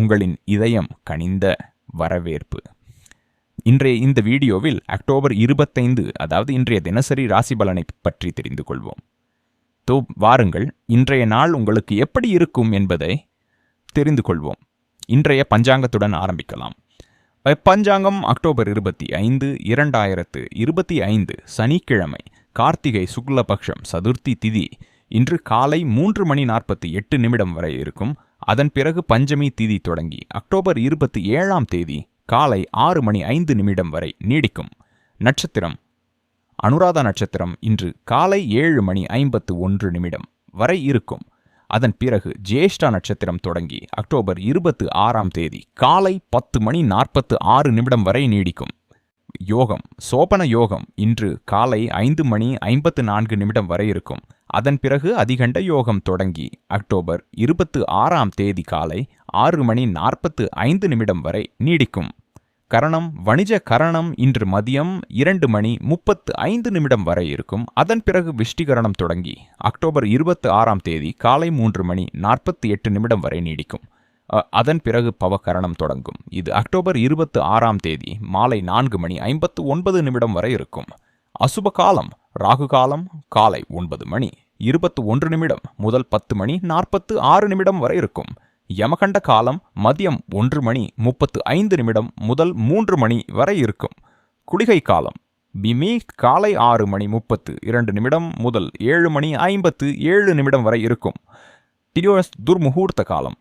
உங்களின் இதயம் கனிந்த வரவேற்பு. இன்றைய இந்த வீடியோவில் அக்டோபர் இருபத்தைந்து அதாவது இன்றைய தினசரி ராசி பலனை பற்றி தெரிந்து கொள்வோம். தோ வாருங்கள் இன்றைய நாள் உங்களுக்கு எப்படி இருக்கும் என்பதை தெரிந்து கொள்வோம். இன்றைய பஞ்சாங்கத்துடன் ஆரம்பிக்கலாம். பஞ்சாங்கம் அக்டோபர் இருபத்தி ஐந்து இரண்டாயிரத்து இருபத்தி ஐந்து சனிக்கிழமை கார்த்திகை சுக்லபக்ஷம் சதுர்த்தி திதி இன்று காலை மூன்று மணி நாற்பத்தி எட்டு நிமிடம் வரை இருக்கும். அதன் பிறகு பஞ்சமி திதி தொடங்கி அக்டோபர் இருபத்தி ஏழாம் தேதி காலை ஆறு மணி ஐந்து நிமிடம் வரை நீடிக்கும். நட்சத்திரம். அனுராதா நட்சத்திரம் இன்று காலை ஏழு மணி ஐம்பத்து ஒன்று நிமிடம் வரை இருக்கும். அதன் பிறகு ஜேஷ்டா நட்சத்திரம் தொடங்கி அக்டோபர் இருபத்து ஆறாம் தேதி காலை பத்து மணி நாற்பத்து ஆறு நிமிடம் வரை நீடிக்கும். யோகம். சோபன யோகம் இன்று காலை ஐந்து மணி ஐம்பத்து நான்கு நிமிடம் வரை இருக்கும். அதன் பிறகு அதிகண்ட யோகம் தொடங்கி அக்டோபர் இருபத்து ஆறாம் தேதி காலை ஆறு மணி நாற்பத்து ஐந்து நிமிடம் வரை நீடிக்கும். கரணம் வணிஜ கரணம் இன்று மதியம் இரண்டு மணி முப்பத்து ஐந்து நிமிடம் வரை இருக்கும். அதன் பிறகு விஷ்டிகரணம் தொடங்கி அக்டோபர் இருபத்து ஆறாம் தேதி காலை மூன்று மணி நாற்பத்தி எட்டு நிமிடம் வரை நீடிக்கும். அதன் பிறகு பவகரணம் தொடங்கும். இது அக்டோபர் இருபத்து ஆறாம் தேதி மாலை நான்கு மணி ஐம்பத்து ஒன்பது நிமிடம் வரை இருக்கும். அசுப காலம் ராகு காலம் காலை ஒன்பது மணி. இருபத்து ஒன்று நிமிடம் முதல் பத்து மணி நாற்பத்து ஆறு நிமிடம் வரை இருக்கும். யமகண்ட காலம் மதியம் ஒன்று மணி முப்பத்து ஐந்து நிமிடம் முதல் மூன்று மணி வரை இருக்கும். குளிகை காலம் பிமி காலை ஆறு மணி முப்பத்து இரண்டு நிமிடம் முதல் ஏழு மணி ஐம்பத்து ஏழு நிமிடம் வரை இருக்கும். டிடியோஸ் துர்முகூர்த்த காலம்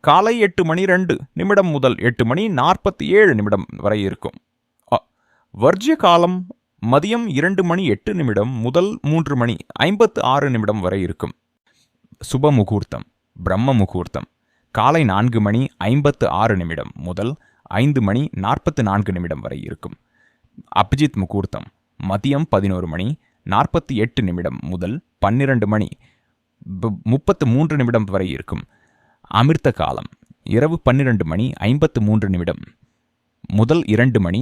காலை எட்டு மணி ரெண்டு நிமிடம் முதல் எட்டு மணி நாற்பத்தி ஏழு நிமிடம் வரை இருக்கும். வர்ஜிய காலம் மதியம் இரண்டு மணி எட்டு நிமிடம் முதல் மூன்று மணி ஐம்பத்து ஆறு நிமிடம் வரை இருக்கும். சுப முகூர்த்தம் பிரம்ம முகூர்த்தம். காலை நான்கு மணி ஐம்பத்து ஆறு நிமிடம் முதல் ஐந்து மணி நாற்பத்து நான்கு நிமிடம் வரை இருக்கும். அபிஜித் முகூர்த்தம் மதியம் பதினோரு மணி நாற்பத்தி எட்டு நிமிடம் முதல் பன்னிரண்டு மணி முப்பத்து மூன்று நிமிடம் வரை இருக்கும். அமிர்த காலம் இரவு பன்னிரண்டு மணி ஐம்பத்து மூன்று நிமிடம் முதல் இரண்டு மணி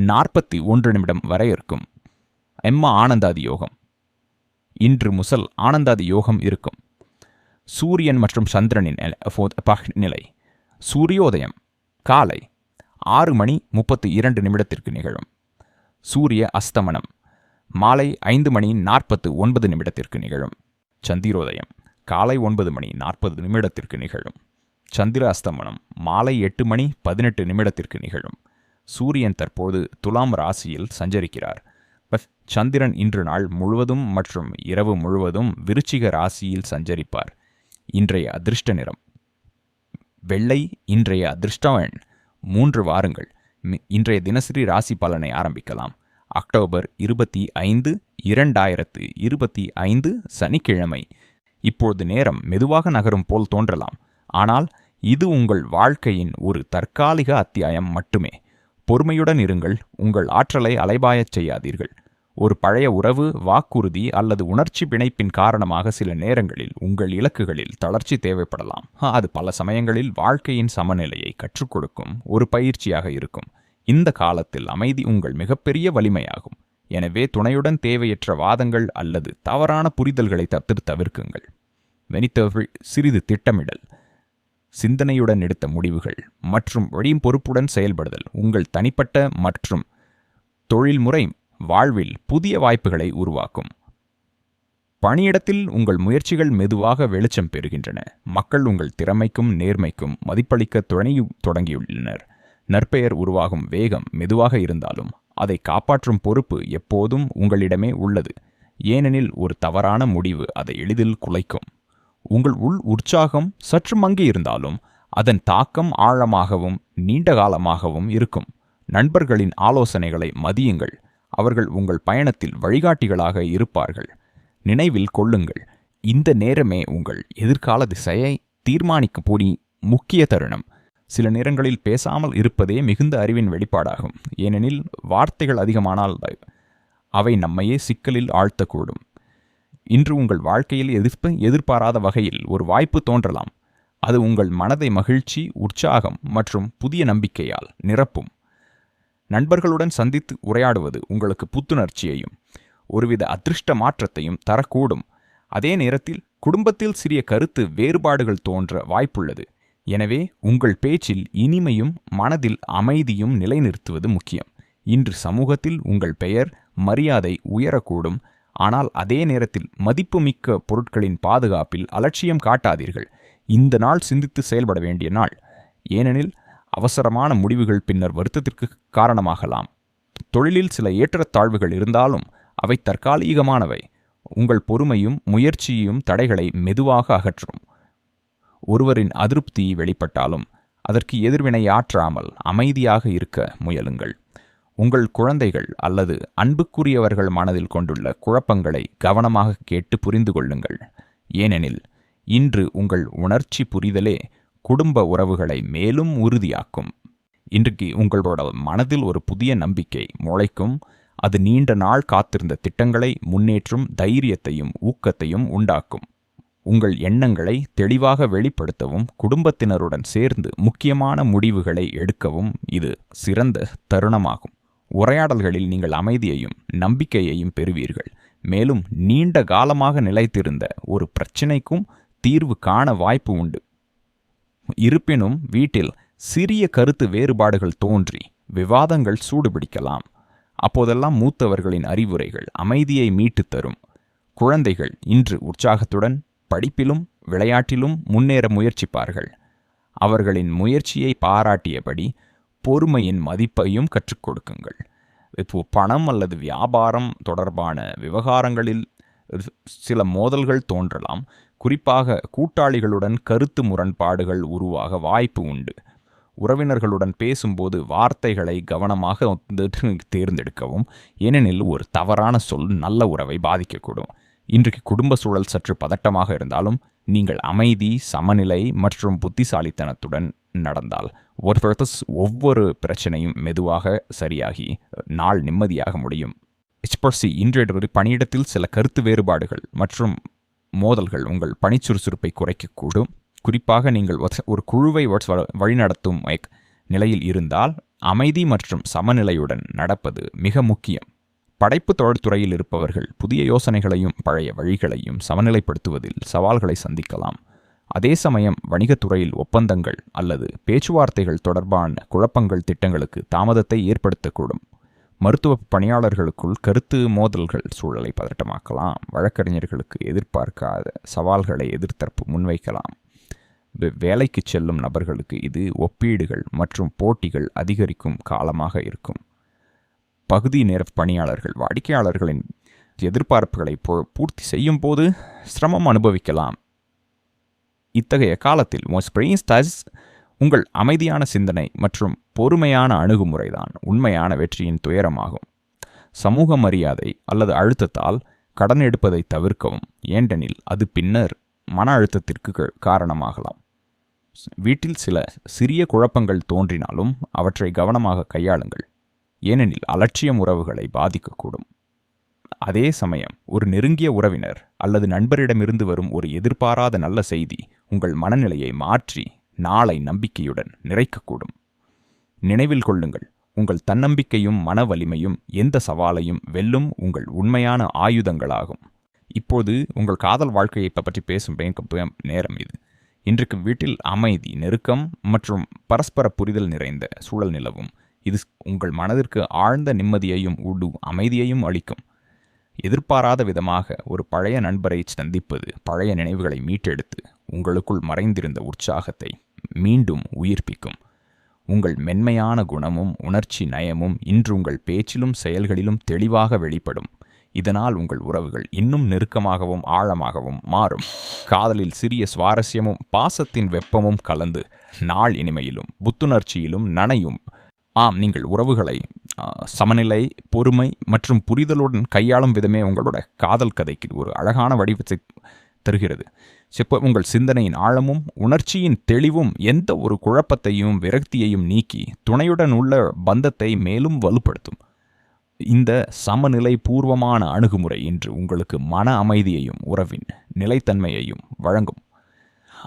நாற்பத்தி ஒன்று நிமிடம் வரை இருக்கும். எம்மா ஆனந்தாதி யோகம் இன்று முசல் ஆனந்தாதி யோகம் இருக்கும். சூரியன் மற்றும் சந்திரனின் நிலை. சூரியோதயம் காலை ஆறு மணி முப்பத்தி இரண்டு நிமிடத்திற்கு நிகழும். சூரிய அஸ்தமனம் மாலை ஐந்து மணி நாற்பத்து ஒன்பது நிமிடத்திற்கு நிகழும். சந்திரோதயம் காலை ஒன்பது மணி நாற்பது நிமிடத்திற்கு நிகழும். சந்திர அஸ்தமனம் மாலை எட்டு மணி பதினெட்டு நிமிடத்திற்கு நிகழும். சூரியன் தற்போது துலாம் ராசியில் சஞ்சரிக்கிறார். சந்திரன் இன்று நாள் முழுவதும் மற்றும் இரவு முழுவதும் விருச்சிக ராசியில் சஞ்சரிப்பார். இன்றைய அதிர்ஷ்ட நிறம். வெள்ளை இன்றைய அதிர்ஷ்டவன். மூன்று வாரங்கள். இன்றைய தினசரி ராசி பலனை ஆரம்பிக்கலாம். அக்டோபர் இருபத்தி ஐந்து இரண்டாயிரத்து இருபத்தி ஐந்து சனிக்கிழமை. இப்பொழுது நேரம் மெதுவாக நகரும் போல் தோன்றலாம். ஆனால் இது உங்கள் வாழ்க்கையின் ஒரு தற்காலிக அத்தியாயம் மட்டுமே. பொறுமையுடன் இருங்கள். உங்கள் ஆற்றலை அலைபாயச் செய்யாதீர்கள். ஒரு பழைய உறவு வாக்குறுதி அல்லது உணர்ச்சி பிணைப்பின் காரணமாக சில நேரங்களில் உங்கள் இலக்குகளில் தளர்ச்சி தேவைப்படலாம். அது பல சமயங்களில் வாழ்க்கையின் சமநிலையை கற்றுக் கொடுக்கும் ஒரு பயிற்சியாக இருக்கும். இந்த காலத்தில் அமைதி உங்கள் மிகப்பெரிய வலிமையாகும். எனவே துணையுடன் தேவையற்ற வாதங்கள் அல்லது தவறான புரிதல்களை தத்து தவிர்க்குங்கள். வெனித்தவர்கள் சிறிது திட்டமிடல். சிந்தனையுடன் எடுத்த முடிவுகள் மற்றும் வழியும் பொறுப்புடன் செயல்படுதல். உங்கள் தனிப்பட்ட மற்றும் தொழில்முறை வாழ்வில் புதிய வாய்ப்புகளை உருவாக்கும். பணியிடத்தில் உங்கள் முயற்சிகள் மெதுவாக வெளிச்சம் பெறுகின்றன. மக்கள் உங்கள் திறமைக்கும் நேர்மைக்கும் மதிப்பளிக்க துணையு தொடங்கியுள்ளனர். நற்பெயர் உருவாகும் வேகம் மெதுவாக இருந்தாலும் அதை காப்பாற்றும் பொறுப்பு எப்போதும் உங்களிடமே உள்ளது. ஏனெனில் ஒரு தவறான முடிவு அதை எளிதில் குலைக்கும். உங்கள் உள் உற்சாகம் சற்று மங்கி இருந்தாலும் அதன் தாக்கம் ஆழமாகவும் நீண்ட காலமாகவும் இருக்கும். நண்பர்களின் ஆலோசனைகளை மதியுங்கள். அவர்கள் உங்கள் பயணத்தில் வழிகாட்டிகளாக இருப்பார்கள். நினைவில் கொள்ளுங்கள். இந்த நேரமே உங்கள் எதிர்கால திசையை தீர்மானிக்க போடி முக்கிய தருணம். சில நேரங்களில் பேசாமல் இருப்பதே மிகுந்த அறிவின் வெளிப்பாடாகும். ஏனெனில் வார்த்தைகள் அதிகமானால் அவை நம்மையே சிக்கலில் ஆழ்த்தக்கூடும். இன்று உங்கள் வாழ்க்கையில் எதிர்ப்பு எதிர்பாராத வகையில் ஒரு வாய்ப்பு தோன்றலாம். அது உங்கள் மனதை மகிழ்ச்சி உற்சாகம் மற்றும் புதிய நம்பிக்கையால் நிரப்பும். நண்பர்களுடன் சந்தித்து உரையாடுவது உங்களுக்கு புத்துணர்ச்சியையும் ஒருவித அதிர்ஷ்ட மாற்றத்தையும் தரக்கூடும். அதே நேரத்தில் குடும்பத்தில் சிறிய கருத்து வேறுபாடுகள் தோன்ற வாய்ப்புள்ளது. எனவே உங்கள் பேச்சில் இனிமையும் மனதில் அமைதியும் நிலைநிறுத்துவது முக்கியம். இன்று சமூகத்தில் உங்கள் பெயர் மரியாதை உயரக்கூடும். ஆனால் அதே நேரத்தில் மதிப்புமிக்க பொருட்களின் பாதுகாப்பில் அலட்சியம் காட்டாதீர்கள். இந்த நாள் சிந்தித்து செயல்பட வேண்டிய நாள். ஏனெனில் அவசரமான முடிவுகள் பின்னர் வருத்தத்திற்கு காரணமாகலாம். தொழிலில் சில ஏற்றத்தாழ்வுகள் இருந்தாலும் அவை தற்காலிகமானவை. உங்கள் பொறுமையும் முயற்சியும் தடைகளை மெதுவாக அகற்றும். ஒருவரின் அதிருப்தி வெளிப்பட்டாலும் அதற்கு எதிர்வினை ஆற்றாமல் அமைதியாக இருக்க முயலுங்கள். உங்கள் குழந்தைகள் அல்லது அன்புக்குரியவர்கள் மனதில் கொண்டுள்ள குழப்பங்களை கவனமாக கேட்டு புரிந்து கொள்ளுங்கள். ஏனெனில் இன்று உங்கள் உணர்ச்சி புரிதலே குடும்ப உறவுகளை மேலும் உறுதியாக்கும். இன்றைக்கு உங்களோட மனதில் ஒரு புதிய நம்பிக்கை முளைக்கும். அது நீண்ட நாள் காத்திருந்த திட்டங்களை முன்னேற்றும் தைரியத்தையும் ஊக்கத்தையும் உண்டாக்கும். உங்கள் எண்ணங்களை தெளிவாக வெளிப்படுத்தவும் குடும்பத்தினருடன் சேர்ந்து முக்கியமான முடிவுகளை எடுக்கவும் இது சிறந்த தருணமாகும். உரையாடல்களில் நீங்கள் அமைதியையும் நம்பிக்கையையும் பெறுவீர்கள். மேலும் நீண்ட காலமாக நிலைத்திருந்த ஒரு பிரச்சினைக்கும் தீர்வு காண வாய்ப்பு உண்டு. இருப்பினும் வீட்டில் சிறிய கருத்து வேறுபாடுகள் தோன்றி விவாதங்கள் சூடுபிடிக்கலாம். அப்போதெல்லாம் மூத்தவர்களின் அறிவுரைகள் அமைதியை மீட்டுத் தரும். குழந்தைகள் இன்று உற்சாகத்துடன் படிப்பிலும் விளையாட்டிலும் முன்னேற முயற்சிப்பார்கள். அவர்களின் முயற்சியை பாராட்டியபடி பொறுமையின் மதிப்பையும் கற்றுக் கொடுக்குங்கள். இப்போ பணம் அல்லது வியாபாரம் தொடர்பான விவகாரங்களில் சில மோதல்கள் தோன்றலாம். குறிப்பாக கூட்டாளிகளுடன் கருத்து முரண்பாடுகள் உருவாக வாய்ப்பு உண்டு. உறவினர்களுடன் பேசும்போது வார்த்தைகளை கவனமாக தேர்ந்தெடுக்கவும் ஏனெனில் ஒரு தவறான சொல் நல்ல உறவை பாதிக்கக்கூடும். இன்றைக்கு குடும்ப சூழல் சற்று பதட்டமாக இருந்தாலும் நீங்கள் அமைதி சமநிலை மற்றும் புத்திசாலித்தனத்துடன் நடந்தால். ஒரு ஒவ்வொரு பிரச்சனையும் மெதுவாக சரியாகி நாள் நிம்மதியாக முடியும். எச்பர்சி இன்றைய பணியிடத்தில் சில கருத்து வேறுபாடுகள் மற்றும் மோதல்கள் உங்கள் பணிச்சுறுசுறுப்பை குறைக்கக்கூடும். குறிப்பாக நீங்கள் ஒரு குழுவை வழிநடத்தும் நிலையில் இருந்தால் அமைதி மற்றும் சமநிலையுடன் நடப்பது மிக முக்கியம். படைப்பு தொழில்துறையில் இருப்பவர்கள் புதிய யோசனைகளையும் பழைய வழிகளையும் சமநிலைப்படுத்துவதில் சவால்களை சந்திக்கலாம். அதே சமயம் வணிகத்துறையில் ஒப்பந்தங்கள் அல்லது பேச்சுவார்த்தைகள் தொடர்பான குழப்பங்கள் திட்டங்களுக்கு தாமதத்தை ஏற்படுத்தக்கூடும். மருத்துவ பணியாளர்களுக்குள் கருத்து மோதல்கள் சூழலை பதட்டமாக்கலாம். வழக்கறிஞர்களுக்கு எதிர்பார்க்காத சவால்களை எதிர்த்தரப்பு முன்வைக்கலாம். வேலைக்கு செல்லும் நபர்களுக்கு இது ஒப்பீடுகள் மற்றும் போட்டிகள் அதிகரிக்கும் காலமாக இருக்கும். பகுதி நேர பணியாளர்கள் வாடிக்கையாளர்களின் எதிர்பார்ப்புகளை பூர்த்தி செய்யும் போது சிரமம் அனுபவிக்கலாம். இத்தகைய காலத்தில் உங்கள் அமைதியான சிந்தனை மற்றும் பொறுமையான அணுகுமுறைதான் உண்மையான வெற்றியின் துயரமாகும். சமூக மரியாதை அல்லது அழுத்தத்தால் கடன் எடுப்பதை தவிர்க்கவும் ஏண்டெனில் அது பின்னர் மன அழுத்தத்திற்கு காரணமாகலாம். வீட்டில் சில சிறிய குழப்பங்கள் தோன்றினாலும் அவற்றை கவனமாக கையாளுங்கள். ஏனெனில் அலட்சியம் உறவுகளை பாதிக்கக்கூடும். அதே சமயம் ஒரு நெருங்கிய உறவினர் அல்லது நண்பரிடமிருந்து வரும் ஒரு எதிர்பாராத நல்ல செய்தி உங்கள் மனநிலையை மாற்றி நாளை நம்பிக்கையுடன் நிறைக்கக்கூடும். நினைவில் கொள்ளுங்கள் உங்கள் தன்னம்பிக்கையும் மன வலிமையும் எந்த சவாலையும் வெல்லும் உங்கள் உண்மையான ஆயுதங்களாகும். இப்போது உங்கள் காதல் வாழ்க்கையை பற்றி பேசும் நேரம் இது. இன்றைக்கு வீட்டில் அமைதி நெருக்கம் மற்றும் பரஸ்பர புரிதல் நிறைந்த சூழல் நிலவும். இது உங்கள் மனதிற்கு ஆழ்ந்த நிம்மதியையும் உடு அமைதியையும் அளிக்கும். எதிர்பாராத விதமாக ஒரு பழைய நண்பரை சந்திப்பது பழைய நினைவுகளை மீட்டெடுத்து உங்களுக்குள் மறைந்திருந்த உற்சாகத்தை மீண்டும் உயிர்ப்பிக்கும். உங்கள் மென்மையான குணமும் உணர்ச்சி நயமும் இன்று உங்கள் பேச்சிலும் செயல்களிலும் தெளிவாக வெளிப்படும். இதனால் உங்கள் உறவுகள் இன்னும் நெருக்கமாகவும் ஆழமாகவும் மாறும். காதலில் சிறிய சுவாரஸ்யமும் பாசத்தின் வெப்பமும் கலந்து நாள் இனிமையிலும் புத்துணர்ச்சியிலும் நனையும். ஆம் நீங்கள் உறவுகளை சமநிலை பொறுமை மற்றும் புரிதலுடன் கையாளும் விதமே உங்களோட காதல் கதைக்கு ஒரு அழகான வடிவத்தை தருகிறது. செப்ப உங்கள் சிந்தனையின் ஆழமும் உணர்ச்சியின் தெளிவும் எந்த ஒரு குழப்பத்தையும் விரக்தியையும் நீக்கி துணையுடன் உள்ள பந்தத்தை மேலும் வலுப்படுத்தும். இந்த சமநிலை பூர்வமான அணுகுமுறை இன்று உங்களுக்கு மன அமைதியையும் உறவின் நிலைத்தன்மையையும் வழங்கும்.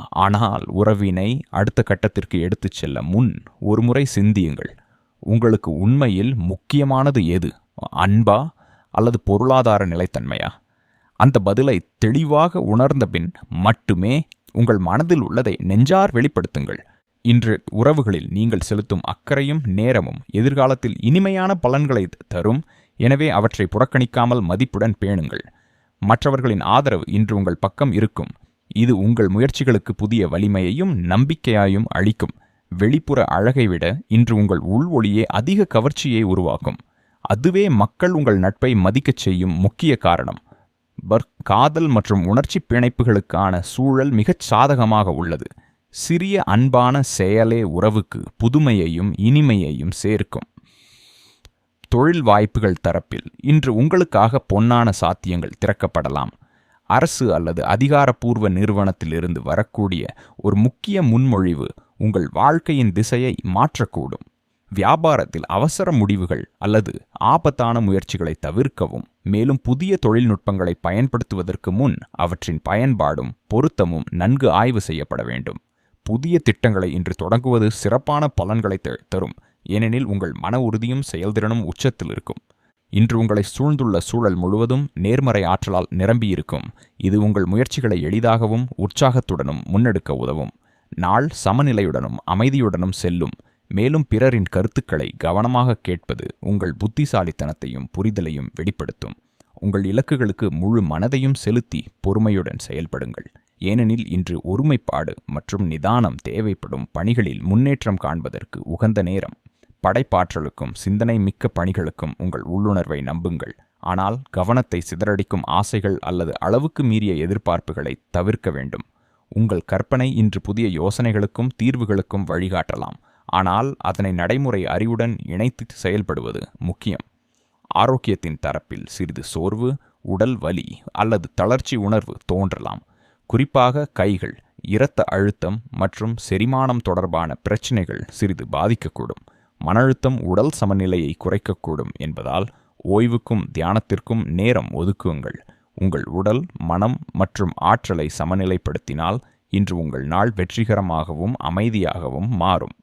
ஆனால் உறவினை அடுத்த கட்டத்திற்கு எடுத்துச் செல்ல முன் ஒருமுறை சிந்தியுங்கள். உங்களுக்கு உண்மையில் முக்கியமானது எது அன்பா அல்லது பொருளாதார நிலைத்தன்மையா? அந்த பதிலை தெளிவாக உணர்ந்த பின் மட்டுமே உங்கள் மனதில் உள்ளதை நெஞ்சார் வெளிப்படுத்துங்கள். இன்று உறவுகளில் நீங்கள் செலுத்தும் அக்கறையும் நேரமும் எதிர்காலத்தில் இனிமையான பலன்களை தரும். எனவே அவற்றை புறக்கணிக்காமல் மதிப்புடன் பேணுங்கள். மற்றவர்களின் ஆதரவு இன்று உங்கள் பக்கம் இருக்கும். இது உங்கள் முயற்சிகளுக்கு புதிய வலிமையையும் நம்பிக்கையாயும் அளிக்கும். வெளிப்புற அழகை விட இன்று உங்கள் உள் ஒளியே அதிக கவர்ச்சியை உருவாக்கும். அதுவே மக்கள் உங்கள் நட்பை மதிக்கச் செய்யும் முக்கிய காரணம். பர் காதல் மற்றும் உணர்ச்சி பிணைப்புகளுக்கான சூழல் மிகச் சாதகமாக உள்ளது. சிறிய அன்பான செயலே உறவுக்கு புதுமையையும் இனிமையையும் சேர்க்கும். தொழில் வாய்ப்புகள் தரப்பில் இன்று உங்களுக்காக பொன்னான சாத்தியங்கள் திறக்கப்படலாம். அரசு அல்லது அதிகாரப்பூர்வ நிறுவனத்திலிருந்து வரக்கூடிய ஒரு முக்கிய முன்மொழிவு உங்கள் வாழ்க்கையின் திசையை மாற்றக்கூடும். வியாபாரத்தில் அவசர முடிவுகள் அல்லது ஆபத்தான முயற்சிகளை தவிர்க்கவும் மேலும் புதிய தொழில்நுட்பங்களை பயன்படுத்துவதற்கு முன் அவற்றின் பயன்பாடும் பொருத்தமும் நன்கு ஆய்வு செய்யப்பட வேண்டும். புதிய திட்டங்களை இன்று தொடங்குவது சிறப்பான பலன்களை தரும். ஏனெனில் உங்கள் மன உறுதியும் செயல்திறனும் உச்சத்தில் இருக்கும். இன்று உங்களை சூழ்ந்துள்ள சூழல் முழுவதும் நேர்மறை ஆற்றலால் நிரம்பியிருக்கும். இது உங்கள் முயற்சிகளை எளிதாகவும் உற்சாகத்துடனும் முன்னெடுக்க உதவும். நாள் சமநிலையுடனும் அமைதியுடனும் செல்லும். மேலும் பிறரின் கருத்துக்களை கவனமாக கேட்பது உங்கள் புத்திசாலித்தனத்தையும் புரிதலையும் வெளிப்படுத்தும். உங்கள் இலக்குகளுக்கு முழு மனதையும் செலுத்தி பொறுமையுடன் செயல்படுங்கள். ஏனெனில் இன்று ஒருமைப்பாடு மற்றும் நிதானம் தேவைப்படும் பணிகளில் முன்னேற்றம் காண்பதற்கு உகந்த நேரம். படைப்பாற்றலுக்கும் சிந்தனை மிக்க பணிகளுக்கும் உங்கள் உள்ளுணர்வை நம்புங்கள். ஆனால் கவனத்தை சிதறடிக்கும் ஆசைகள் அல்லது அளவுக்கு மீறிய எதிர்பார்ப்புகளை தவிர்க்க வேண்டும். உங்கள் கற்பனை இன்று புதிய யோசனைகளுக்கும் தீர்வுகளுக்கும் வழிகாட்டலாம். ஆனால் அதனை நடைமுறை அறிவுடன் இணைத்து செயல்படுவது முக்கியம். ஆரோக்கியத்தின் தரப்பில் சிறிது சோர்வு உடல் வலி அல்லது தளர்ச்சி உணர்வு தோன்றலாம். குறிப்பாக கைகள் இரத்த அழுத்தம் மற்றும் செரிமானம் தொடர்பான பிரச்சினைகள் சிறிது பாதிக்கக்கூடும். மன அழுத்தம் உடல் சமநிலையை குறைக்கக்கூடும் என்பதால் ஓய்வுக்கும் தியானத்திற்கும் நேரம் ஒதுக்குங்கள். உங்கள் உடல் மனம் மற்றும் ஆற்றலை சமநிலைப்படுத்தினால் இன்று உங்கள் நாள் வெற்றிகரமாகவும் அமைதியாகவும் மாறும்.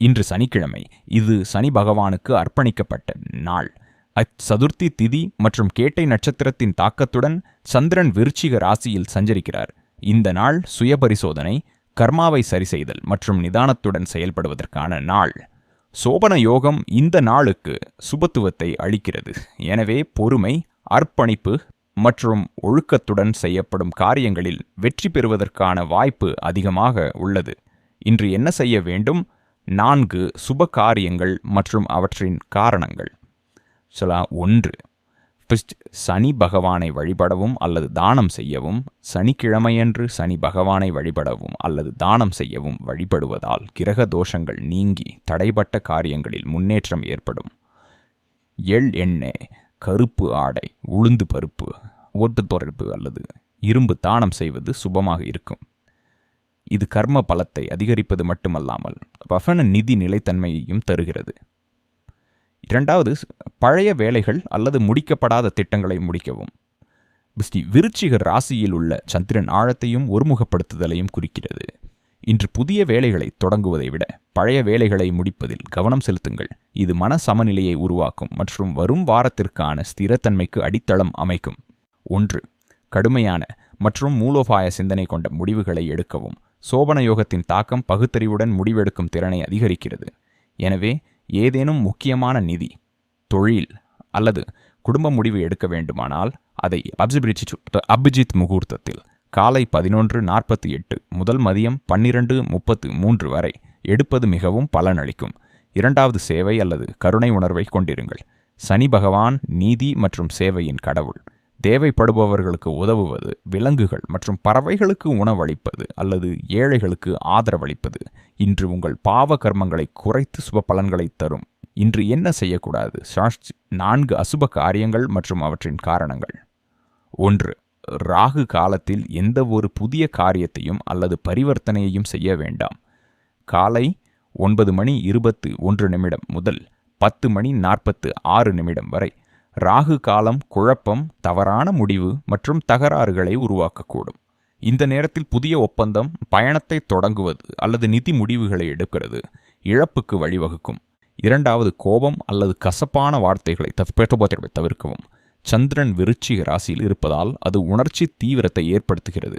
இன்று சனிக்கிழமை. இது சனி பகவானுக்கு அர்ப்பணிக்கப்பட்ட நாள். அச்சதுர்த்தி திதி மற்றும் கேட்டை நட்சத்திரத்தின் தாக்கத்துடன் சந்திரன் விருச்சிக ராசியில் சஞ்சரிக்கிறார். இந்த நாள் சுயபரிசோதனை கர்மாவை சரிசெய்தல் மற்றும் நிதானத்துடன் செயல்படுவதற்கான நாள். சோபன யோகம் இந்த நாளுக்கு சுபத்துவத்தை அளிக்கிறது. எனவே பொறுமை அர்ப்பணிப்பு மற்றும் ஒழுக்கத்துடன் செய்யப்படும் காரியங்களில் வெற்றி பெறுவதற்கான வாய்ப்பு அதிகமாக உள்ளது. இன்று என்ன செய்ய வேண்டும்? நான்கு சுப காரியங்கள் மற்றும் அவற்றின் காரணங்கள். சொல்லா ஒன்று. ஃபஸ்ட் சனி பகவானை வழிபடவும் அல்லது தானம் செய்யவும் சனிக்கிழமையன்று சனி பகவானை வழிபடவும் அல்லது தானம் செய்யவும் வழிபடுவதால் கிரக தோஷங்கள் நீங்கி தடைபட்ட காரியங்களில் முன்னேற்றம் ஏற்படும். எள் எண்ணெய் கருப்பு ஆடை உளுந்து பருப்பு ஓட்டு தொடர்பு அல்லது இரும்பு தானம் செய்வது சுபமாக இருக்கும். இது கர்ம பலத்தை அதிகரிப்பது மட்டுமல்லாமல் வசன நிதி நிலைத்தன்மையையும் தருகிறது. இரண்டாவது பழைய வேலைகள் அல்லது முடிக்கப்படாத திட்டங்களை முடிக்கவும். ஸ்ரீ விருச்சிக ராசியில் உள்ள சந்திரன் ஆழத்தையும் ஒருமுகப்படுத்துதலையும் குறிக்கிறது. இன்று புதிய வேலைகளை தொடங்குவதை விட பழைய வேலைகளை முடிப்பதில் கவனம் செலுத்துங்கள். இது மன சமநிலையை உருவாக்கும் மற்றும் வரும் வாரத்திற்கான ஸ்திரத்தன்மைக்கு அடித்தளம் அமைக்கும். ஒன்று கடுமையான மற்றும் மூலோபாய சிந்தனை கொண்ட முடிவுகளை எடுக்கவும் சோபன யோகத்தின் தாக்கம் பகுத்தறிவுடன் முடிவெடுக்கும் திறனை அதிகரிக்கிறது. எனவே ஏதேனும் முக்கியமான நிதி தொழில் அல்லது குடும்ப முடிவு எடுக்க வேண்டுமானால் அதை அபிஜித் முகூர்த்தத்தில் காலை பதினொன்று நாற்பத்தி எட்டு முதல் மதியம் பன்னிரண்டு முப்பத்து மூன்று வரை எடுப்பது மிகவும் பலனளிக்கும். இரண்டாவது சேவை அல்லது கருணை உணர்வை கொண்டிருங்கள். சனி பகவான் நீதி மற்றும் சேவையின் கடவுள். தேவைப்படுபவர்களுக்கு உதவுவது விலங்குகள் மற்றும் பறவைகளுக்கு உணவளிப்பது அல்லது ஏழைகளுக்கு ஆதரவளிப்பது இன்று உங்கள் பாவ கர்மங்களை குறைத்து சுப பலன்களை தரும். இன்று என்ன செய்யக்கூடாது? நான்கு அசுப காரியங்கள் மற்றும் அவற்றின் காரணங்கள். ஒன்று ராகு காலத்தில் எந்த ஒரு புதிய காரியத்தையும் அல்லது பரிவர்த்தனையையும் செய்ய வேண்டாம். காலை ஒன்பது மணி இருபத்து ஒன்று நிமிடம் முதல் பத்து மணி நாற்பத்து ஆறு நிமிடம் வரை ராகு காலம் குழப்பம் தவறான முடிவு மற்றும் தகராறுகளை உருவாக்கக்கூடும். இந்த நேரத்தில் புதிய ஒப்பந்தம் பயணத்தை தொடங்குவது அல்லது நிதி முடிவுகளை எடுக்கிறது இழப்புக்கு வழிவகுக்கும். இரண்டாவது கோபம் அல்லது கசப்பான வார்த்தைகளை தவிர்க்கவும். சந்திரன் விருச்சிக ராசியில் இருப்பதால் அது உணர்ச்சி தீவிரத்தை ஏற்படுத்துகிறது.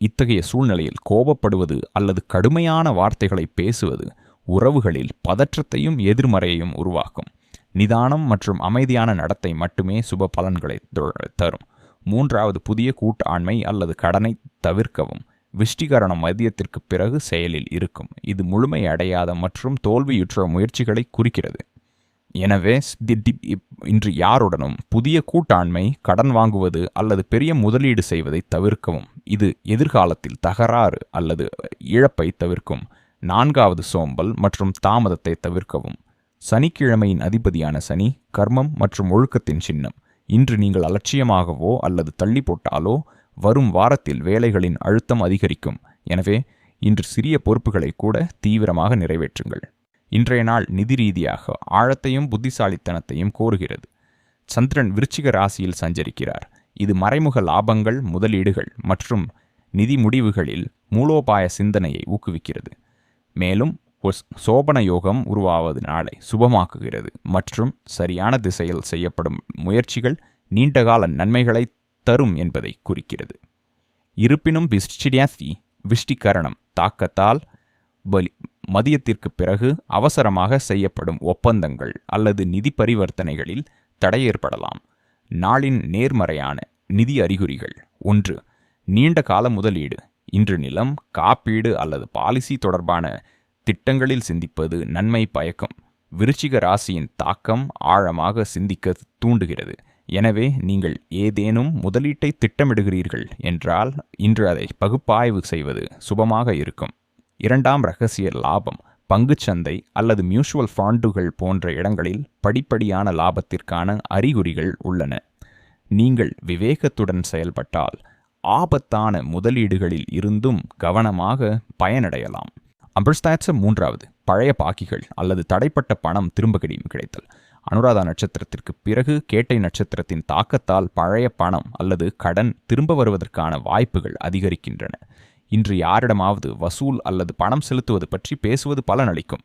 இத்தகைய சூழ்நிலையில் கோபப்படுவது அல்லது கடுமையான வார்த்தைகளை பேசுவது உறவுகளில் பதற்றத்தையும் எதிர்மறையையும் உருவாக்கும். நிதானம் மற்றும் அமைதியான நடத்தை மட்டுமே சுப பலன்களை தரும். மூன்றாவது புதிய கூட்டாண்மை அல்லது கடனை தவிர்க்கவும். விஷ்டிகரணம் மதியத்திற்கு பிறகு செயலில் இருக்கும். இது முழுமை அடையாத மற்றும் தோல்வியுற்ற முயற்சிகளை குறிக்கிறது. எனவே இப்- இன்று யாருடனும் புதிய கூட்டாண்மை கடன் வாங்குவது அல்லது பெரிய முதலீடு செய்வதை தவிர்க்கவும். இது எதிர்காலத்தில் தகராறு அல்லது இழப்பை தவிர்க்கும். நான்காவது சோம்பல் மற்றும் தாமதத்தை தவிர்க்கவும். சனிக்கிழமையின் அதிபதியான சனி கர்மம் மற்றும் ஒழுக்கத்தின் சின்னம். இன்று நீங்கள் அலட்சியமாகவோ அல்லது தள்ளி போட்டாலோ வரும் வாரத்தில் வேலைகளின் அழுத்தம் அதிகரிக்கும். எனவே இன்று சிறிய பொறுப்புகளை கூட தீவிரமாக நிறைவேற்றுங்கள். இன்றைய நாள் நிதி ரீதியாக ஆழத்தையும் புத்திசாலித்தனத்தையும் கோருகிறது. சந்திரன் விருச்சிக ராசியில் சஞ்சரிக்கிறார். இது மறைமுக லாபங்கள் முதலீடுகள் மற்றும் நிதி முடிவுகளில் மூலோபாய சிந்தனையை ஊக்குவிக்கிறது. மேலும் சோபன யோகம் உருவாவது நாளை சுபமாக்குகிறது. மற்றும் சரியான திசையில் செய்யப்படும் முயற்சிகள் நீண்டகால நன்மைகளை தரும் என்பதை குறிக்கிறது. இருப்பினும் விஷ்டியாசி விஷ்டிகரணம் தாக்கத்தால் பலி மதியத்திற்கு பிறகு அவசரமாக செய்யப்படும் ஒப்பந்தங்கள் அல்லது நிதி பரிவர்த்தனைகளில் தடை ஏற்படலாம். நாளின் நேர்மறையான நிதி அறிகுறிகள். ஒன்று நீண்ட கால முதலீடு. இன்று நிலம் காப்பீடு அல்லது பாலிசி தொடர்பான திட்டங்களில் சிந்திப்பது நன்மை பயக்கம். விருச்சிக ராசியின் தாக்கம் ஆழமாக சிந்திக்க தூண்டுகிறது. எனவே நீங்கள் ஏதேனும் முதலீட்டை திட்டமிடுகிறீர்கள் என்றால் இன்று அதை பகுப்பாய்வு செய்வது சுபமாக இருக்கும். இரண்டாம் ரகசிய லாபம் பங்குச்சந்தை அல்லது மியூச்சுவல் ஃபண்டுகள் போன்ற இடங்களில் படிப்படியான லாபத்திற்கான அறிகுறிகள் உள்ளன. நீங்கள் விவேகத்துடன் செயல்பட்டால் ஆபத்தான முதலீடுகளில் இருந்தும் கவனமாக பயனடையலாம். அம்பர்ஸ்தாட்ச மூன்றாவது. பழைய பாக்கிகள் அல்லது தடைப்பட்ட பணம் திரும்ப கிடையும் கிடைத்தல். அனுராதா நட்சத்திரத்திற்கு பிறகு கேட்டை நட்சத்திரத்தின் தாக்கத்தால் பழைய பணம் அல்லது கடன் திரும்ப வருவதற்கான வாய்ப்புகள் அதிகரிக்கின்றன. இன்று யாரிடமாவது வசூல் அல்லது பணம் செலுத்துவது பற்றி பேசுவது பலனளிக்கும்.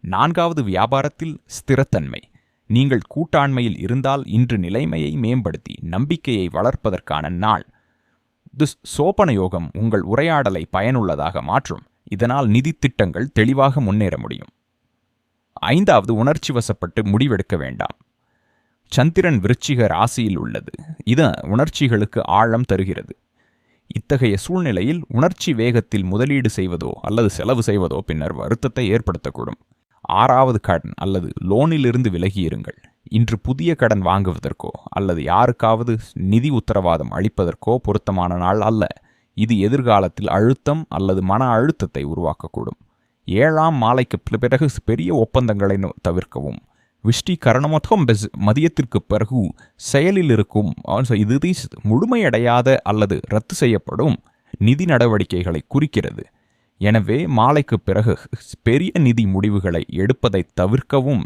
நான்காவது வியாபாரத்தில் ஸ்திரத்தன்மை. நீங்கள் கூட்டாண்மையில் இருந்தால் இன்று நிலைமையை மேம்படுத்தி நம்பிக்கையை வளர்ப்பதற்கான நாள். துஸ் சோபன யோகம் உங்கள் உரையாடலை பயனுள்ளதாக மாற்றும். இதனால் நிதி திட்டங்கள் தெளிவாக முன்னேற முடியும். ஐந்தாவது உணர்ச்சி வசப்பட்டு முடிவெடுக்க வேண்டாம். சந்திரன் விருச்சிக ராசியில் உள்ளது. இது உணர்ச்சிகளுக்கு ஆழம் தருகிறது. இத்தகைய சூழ்நிலையில் உணர்ச்சி வேகத்தில் முதலீடு செய்வதோ அல்லது செலவு செய்வதோ பின்னர் வருத்தத்தை ஏற்படுத்தக்கூடும். ஆறாவது கடன் அல்லது லோனிலிருந்து விலகியிருங்கள். இன்று புதிய கடன் வாங்குவதற்கோ அல்லது யாருக்காவது நிதி உத்தரவாதம் அளிப்பதற்கோ பொருத்தமான நாள் அல்ல. இது எதிர்காலத்தில் அழுத்தம் அல்லது மன அழுத்தத்தை உருவாக்கக்கூடும். ஏழாம் மாலைக்கு பிறகு பெரிய ஒப்பந்தங்களை தவிர்க்கவும். விஷ்டி கரணமொத்தம் பெஸ் மதியத்திற்கு பிறகு செயலில் இருக்கும் இது முழுமையடையாத அல்லது ரத்து செய்யப்படும் நிதி நடவடிக்கைகளை குறிக்கிறது. எனவே மாலைக்கு பிறகு பெரிய நிதி முடிவுகளை எடுப்பதை தவிர்க்கவும்